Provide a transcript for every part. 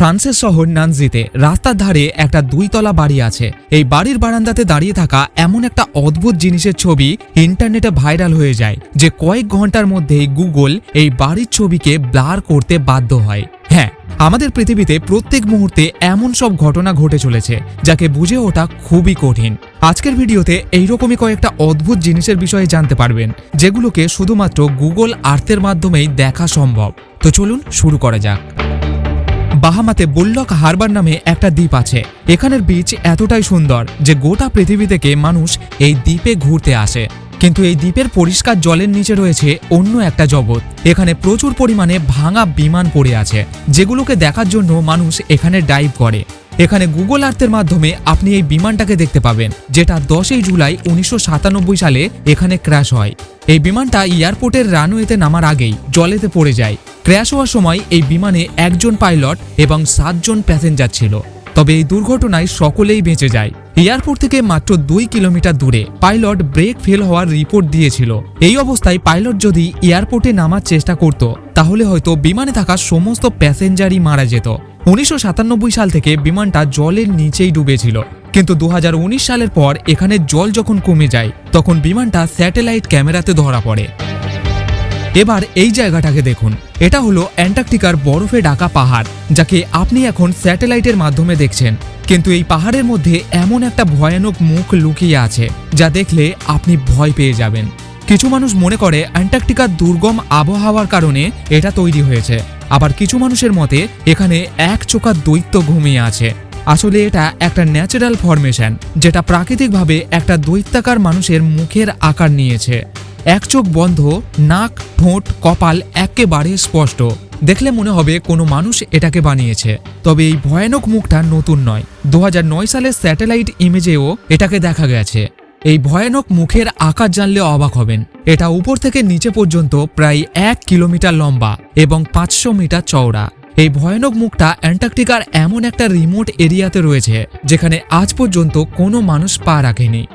ফ্রান্সের শহর নানজিতে রাস্তার ধারে একটা দুইতলা বাড়ি আছে। এই বাড়ির বারান্দাতে দাঁড়িয়ে থাকা এমন একটা অদ্ভুত জিনিসের ছবি ইন্টারনেটে ভাইরাল হয়ে যায়, যে কয়েক ঘণ্টার মধ্যেই গুগল এই বাড়ির ছবিকে ব্লার করতে বাধ্য হয়। হ্যাঁ আমাদের পৃথিবীতে প্রত্যেক মুহূর্তে এমন সব ঘটনা ঘটে চলেছে, যাকে বুঝে ওঠা খুবই কঠিন। আজকের ভিডিওতে এইরকমই কয়েকটা অদ্ভুত জিনিসের বিষয়ে জানতে পারবেন, যেগুলোকে শুধুমাত্র গুগল আর্থের মাধ্যমেই দেখা সম্ভব। তো চলুন শুরু করা যাক। বাহামাতে বুল্লক হারবার নামে একটা দ্বীপ আছে। এখানের বিচ এতটাই সুন্দর যে গোটা পৃথিবী থেকে মানুষ এই দ্বীপে ঘুরতে আসে। কিন্তু এই দ্বীপের পরিষ্কার জলের নিচে রয়েছে অন্য একটা জগৎ। এখানে প্রচুর পরিমাণে ভাঙা বিমান পড়ে আছে, যেগুলোকে দেখার জন্য মানুষ এখানে ডাইভ করে। এখানে গুগল আর্থের মাধ্যমে আপনি এই বিমানটাকে দেখতে পাবেন, যেটা দশই জুলাই উনিশশো সাতানব্বই সালে এখানে ক্র্যাশ হয়। এই বিমানটা এয়ারপোর্টের রানওয়েতে নামার আগেই জলেতে পড়ে যায়। ক্র্যাশ হওয়ার সময় এই বিমানে একজন পাইলট এবং সাতজন প্যাসেঞ্জার ছিল। তবে এই দুর্ঘটনায় সকলেই বেঁচে যায়। এয়ারপোর্ট থেকে মাত্র দুই কিলোমিটার দূরে পাইলট ব্রেক ফেল হওয়ার রিপোর্ট দিয়েছিল। এই অবস্থায় পাইলট যদি এয়ারপোর্টে নামার চেষ্টা করত, তাহলে হয়তো বিমানে থাকা সমস্ত প্যাসেঞ্জারই মারা যেত। উনিশশো সাতানব্বই সাল থেকে বিমানটা জলের নিচেই ডুবেছিল। কিন্তু দু হাজার উনিশ সালের পর এখানে জল যখন কমে যায়, তখন বিমানটা স্যাটেলাইট ক্যামেরাতে ধরা পড়ে। এবার এই জায়গাটাকে দেখুন। এটা হলো অ্যান্টার্কটিকার বরফে ঢাকা পাহাড়, যাকে আপনি এখন স্যাটেলাইটের মাধ্যমে দেখছেন। কিন্তু এই পাহাড়ের মধ্যে এমন একটা ভয়ানক মুখ লুকিয়ে আছে, যা দেখলে আপনি ভয় পেয়ে যাবেন। কিছু মানুষ মনে করে অ্যান্টার্কটিকার দুর্গম আবহাওয়ার কারণে এটা তৈরি হয়েছে। আবার কিছু মানুষের মতে, এখানে এক চোখা দৈত্য ঘুমিয়ে আছে। আসলে এটা একটা ন্যাচারাল ফরমেশন, যেটা প্রাকৃতিকভাবে একটা দৈত্যাকার মানুষের মুখের আকার নিয়েছে। এক চোখ বন্ধ, নাক, ঠোঁট, কপাল একেবারে স্পষ্ট। দেখলে মনে হবে কোনো মানুষ এটাকে বানিয়েছে। তবে এই ভয়ানক মুখটা নতুন নয়। দু সালের স্যাটেলাইট ইমেজেও এটাকে দেখা গেছে। এই ভয়ানক মুখের আকার জানলে অবাক হবেন। এটা উপর থেকে নিচে পর্যন্ত প্রায় এক কিলোমিটার লম্বা এবং পাঁচশো মিটার চওড়া। এই ভয়ানক মুখটা অ্যান্টার্কটিকার এমন একটা রিমোট এরিয়াতে রয়েছে, যেখানে আজ পর্যন্ত কোনো মানুষ পা রাখেনি।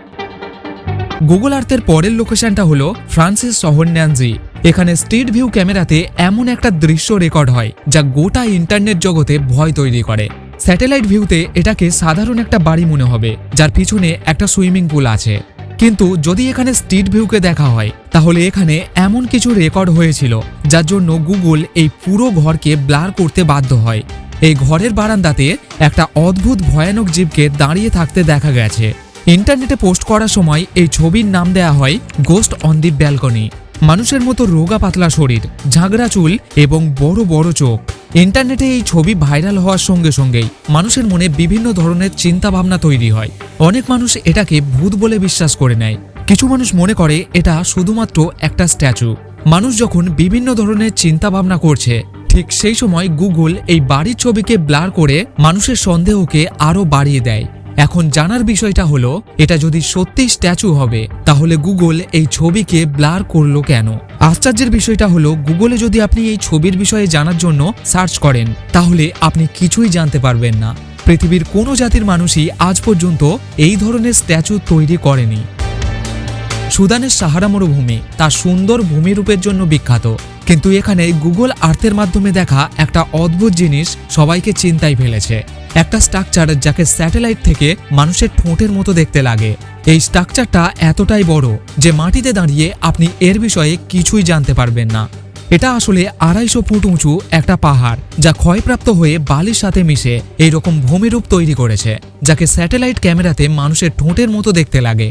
গুগল আর্থের পরের লোকেশনটা হলো ফ্রান্সের শহর ন্যানজি এখানে স্ট্রিট ভিউ ক্যামেরাতে এমন একটা দৃশ্য রেকর্ড হয়, যা গোটা ইন্টারনেট জগতে ভয় তৈরি করে। স্যাটেলাইট ভিউতে এটাকে সাধারণ একটা বাড়ি মনে হবে, যার পিছনে একটা সুইমিং পুল আছে। কিন্তু যদি এখানে স্ট্রিট ভিউকে দেখা হয়, তাহলে এখানে এমন কিছু রেকর্ড হয়েছিল, যার জন্য গুগল এই পুরো ঘরকে ব্লার করতে বাধ্য হয়। এই ঘরের বারান্দাতে একটা অদ্ভুত ভয়ানক জীবকে দাঁড়িয়ে থাকতে দেখা গেছে। ইন্টারনেটে পোস্ট করার সময় এই ছবির নাম দেয়া হয় গোস্ট অন দি ব্যালকনি মানুষের মতো রোগা পাতলা শরীর ঝাগড়া চুল এবং বড় বড় চোখ। ইন্টারনেটে এই ছবি ভাইরাল হওয়ার সঙ্গে সঙ্গেই মানুষের মনে বিভিন্ন ধরনের চিন্তা ভাবনা তৈরি হয়। অনেক মানুষ এটাকে ভূত বলে বিশ্বাস করে নেয়। কিছু মানুষ মনে করে এটা শুধুমাত্র একটা স্ট্যাচু। মানুষ যখন বিভিন্ন ধরনের চিন্তা ভাবনা করছে, ঠিক সেই সময় গুগল এই বাড়ির ছবিকে ব্লার করে মানুষের সন্দেহকে আরও বাড়িয়ে দেয়। এখন জানার বিষয়টা হলো, এটা যদি সত্যি স্ট্যাচু হবে, তাহলে গুগল এই ছবিকে ব্লার করল কেন? আশ্চর্যের বিষয়টা হলো, গুগলে যদি আপনি এই ছবির বিষয়ে জানার জন্য সার্চ করেন, তাহলে আপনি কিছুই জানতে পারবেন না। পৃথিবীর কোনো জাতির মানুষই আজ পর্যন্ত এই ধরনের স্ট্যাচু তৈরি করেনি। সুদানের সাহারা মরুভূমি, তার সুন্দর ভূমিরূপের জন্য বিখ্যাত। কিন্তু এখানে গুগল আর্থের মাধ্যমে দেখা একটা অদ্ভুত জিনিস সবাইকে চিন্তায় ফেলেছে। একটা স্ট্রাকচার যাকে স্যাটেলাইট থেকে মানুষের ঠোঁটের মতো দেখতে লাগে। এই স্ট্রাকচারটা এতটাই বড় যে মাটিতে দাঁড়িয়ে আপনি এর বিষয়ে কিছুই জানতে পারবেন না। এটা আসলে আড়াইশো ফুট উঁচু একটা পাহাড় যা ক্ষয়প্রাপ্ত হয়ে বালির সাথে মিশে এইরকম ভূমিরূপ তৈরি করেছে, যাকে স্যাটেলাইট ক্যামেরাতে মানুষের ঠোঁটের মতো দেখতে লাগে।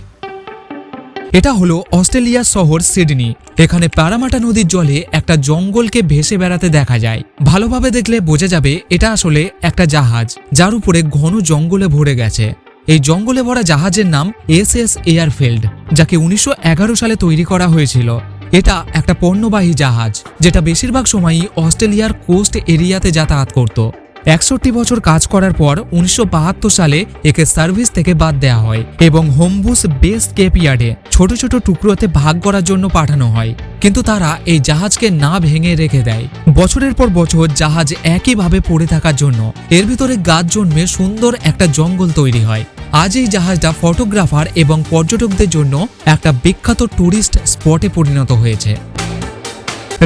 এটা হলো অস্ট্রেলিয়ার শহর সিডনি। এখানে প্যারামাটা নদীর জলে একটা জঙ্গলকে ভেসে বেড়াতে দেখা যায়। ভালোভাবে দেখলে বোঝা যাবে এটা আসলে একটা জাহাজ, যার উপরে ঘন জঙ্গলে ভরে গেছে। এই জঙ্গলে ভরা জাহাজের নাম এস এস এয়ারফিল্ড, যাকে উনিশশো এগারো সালে তৈরি করা হয়েছিল। এটা একটা পণ্যবাহী জাহাজ, যেটা বেশিরভাগ সময়ই অস্ট্রেলিয়ার কোস্ট এরিয়াতে যাতায়াত করত। একষট্টি বছর কাজ করার পর উনিশশো বাহাত্তর সালে একে সার্ভিস থেকে বাদ দেওয়া হয় এবং হোমবুস বেস কেপ ইয়ার্ডে ছোট ছোট টুকরোতে ভাগ করার জন্য পাঠানো হয়। কিন্তু তারা এই জাহাজকে না ভেঙে রেখে দেয়। বছরের পর বছর জাহাজ একইভাবে পড়ে থাকার জন্য এর ভিতরে গাছ জন্মে সুন্দর একটা জঙ্গল তৈরি হয়। আজ এই জাহাজটা ফটোগ্রাফার এবং পর্যটকদের জন্য একটা বিখ্যাত ট্যুরিস্ট স্পটে পরিণত হয়েছে।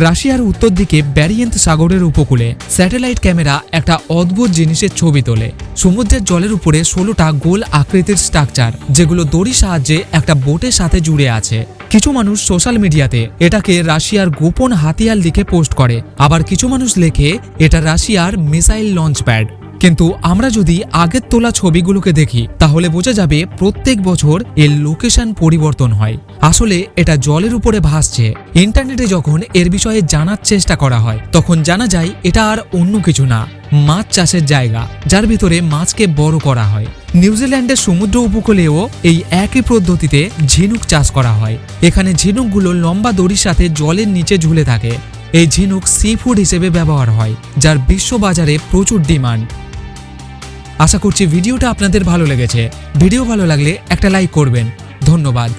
রাশিয়ার উত্তর দিকে ব্যারিয়েন্ট সাগরের উপকূলে স্যাটেলাইট ক্যামেরা একটা অদ্ভুত জিনিসের ছবি তোলে। সমুদ্রের জলের উপরে ষোলোটা গোল আকৃতির স্ট্রাকচার, যেগুলো দড়ির সাহায্যে একটা বোটের সাথে জুড়ে আছে। কিছু মানুষ সোশ্যাল মিডিয়াতে এটাকে রাশিয়ার গোপন হাতিয়ার লিখে পোস্ট করে। আবার কিছু মানুষ লেখে, এটা রাশিয়ার মিসাইল লঞ্চ প্যাড কিন্তু আমরা যদি আগের তোলা ছবিগুলোকে দেখি, তাহলে বোঝা যাবে প্রত্যেক বছর এর লোকেশন পরিবর্তন হয়। আসলে এটা জলের উপরে ভাসছে। ইন্টারনেটে যখন এর বিষয়ে জানার চেষ্টা করা হয়, তখন জানা যায় এটা আর অন্য কিছু না, মাছ চাষের জায়গা, যার ভিতরে মাছকে বড় করা হয়। নিউজিল্যান্ডের সমুদ্র উপকূলেও এই একই পদ্ধতিতে ঝিনুক চাষ করা হয়। এখানে ঝিনুকগুলো লম্বা দড়ির সাথে জলের নিচে ঝুলে থাকে। এই ঝিনুক সি ফুড হিসেবে ব্যবহার হয়, যার বিশ্ববাজারে প্রচুর ডিমান্ড। আশা করছি ভিডিওটা আপনাদের ভালো লেগেছে। ভিডিও ভালো লাগলে একটা লাইক করবেন। ধন্যবাদ।